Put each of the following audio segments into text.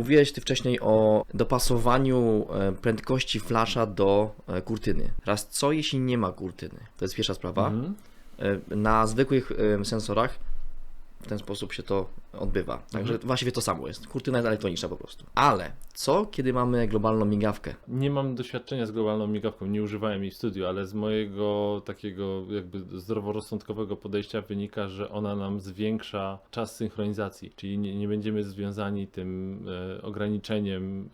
Mówiłeś ty wcześniej o dopasowaniu e, prędkości flasza do e, kurtyny. Teraz co jeśli nie ma kurtyny? To jest pierwsza sprawa. Mhm. E, Na zwykłych sensorach ten sposób się to odbywa. Także właściwie to samo jest. Kurtyna jest elektroniczna po prostu. Ale co kiedy mamy globalną migawkę? Nie mam doświadczenia z globalną migawką, nie używałem jej w studiu, ale z mojego takiego jakby zdroworozsądkowego podejścia wynika, że ona nam zwiększa czas synchronizacji, czyli nie, nie będziemy związani tym e, ograniczeniem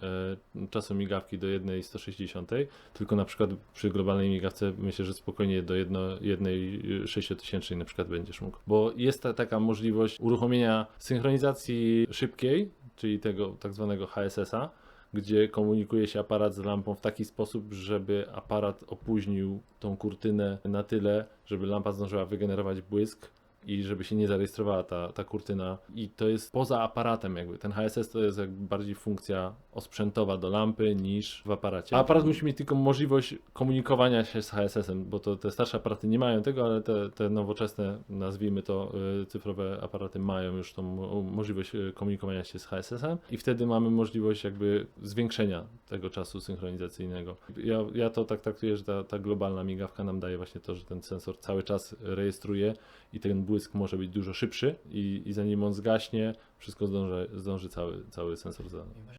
e, czasu migawki do 1,160, tylko na przykład przy globalnej migawce myślę, że spokojnie do jedno, jednej 6000 na przykład będziesz mógł, bo jest ta, taka możliwość uruchomienia synchronizacji szybkiej, czyli tego tak zwanego HSS-a, gdzie komunikuje się aparat z lampą w taki sposób, żeby aparat opóźnił tą kurtynę na tyle, żeby lampa zdążyła wygenerować błysk i żeby się nie zarejestrowała ta, ta kurtyna. I to jest poza aparatem jakby. Ten HSS to jest jakby bardziej funkcja osprzętowa do lampy niż w aparacie. A aparat musi mieć tylko możliwość komunikowania się z HSS-em, bo to te starsze aparaty nie mają tego, ale te, te nowoczesne, nazwijmy to, y, cyfrowe aparaty mają już tą mo- możliwość y, komunikowania się z HSS-em i wtedy mamy możliwość jakby zwiększenia tego czasu synchronizacyjnego. Ja, ja to tak traktuję, że ta, ta globalna migawka nam daje właśnie to, że ten sensor cały czas rejestruje i ten błysk może być dużo szybszy i, i zanim on zgaśnie, wszystko zdąży, zdąży cały, cały sensor za,